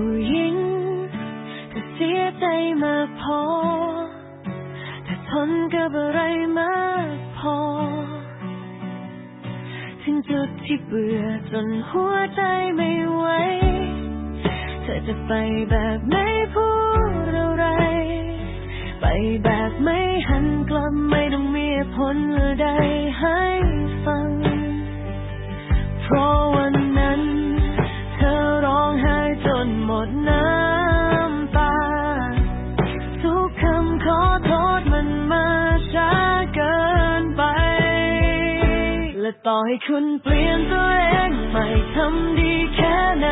กูยิงแต่เสียใจมาพอ แต่ทนกับอะไรมากพอ ถึงจุดที่เบื่อจนหัวใจไม่ไหว เธอจะไปแบบไม่พูดอะไร ไปแบบไม่หันกลับไม่ต้องมีผลใดให้ฟัง เพราะ ขอโทษมันมาช้าเกินไป และต่อให้คุณเปลี่ยนตัวเองไม่ทำดีแค่ไหน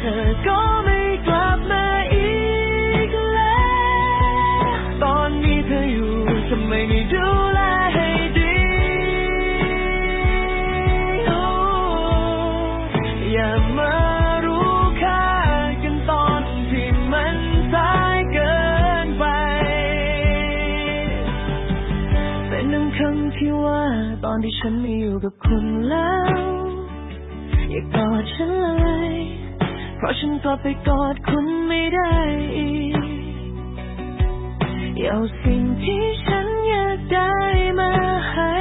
เธอก็ไม่ เป็นหนึ่งคำที่ว่าตอนที่ฉันไม่อยู่กับคุณแล้ว อย่ากอดฉันเลย เพราะฉันกลับไปกอดคุณไม่ได้อีกอย่าเอาสิ่งที่ฉันอยากได้มาให้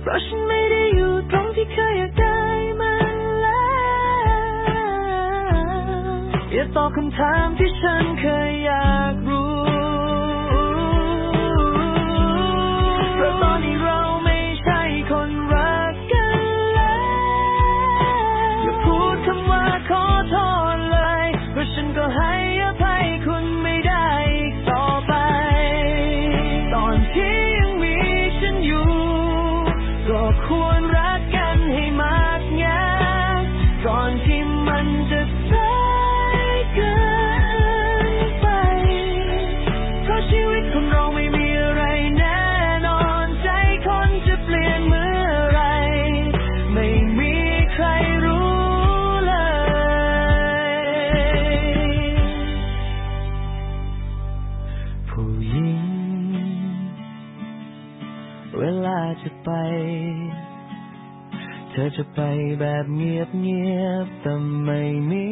เพราะฉันไม่ได้อยู่ตรงที่เคยอยากได้มันแล้วอย่าตอบคำถามที่ฉันเคยอยาก ควร เวลาจะไป เธอจะไปแบบเงียบเงียบๆแต่ไม่มี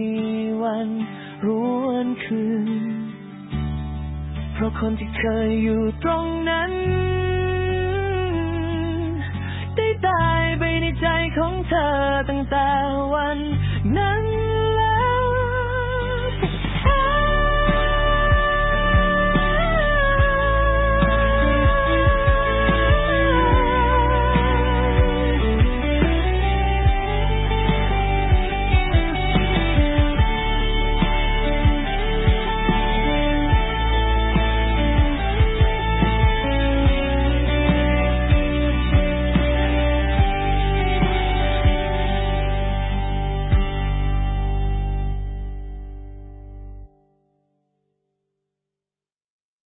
วันรวนคืน เพราะคนที่เคยอยู่ตรงนั้น ได้ตายไปในใจของเธอตั้งแต่วันนั้น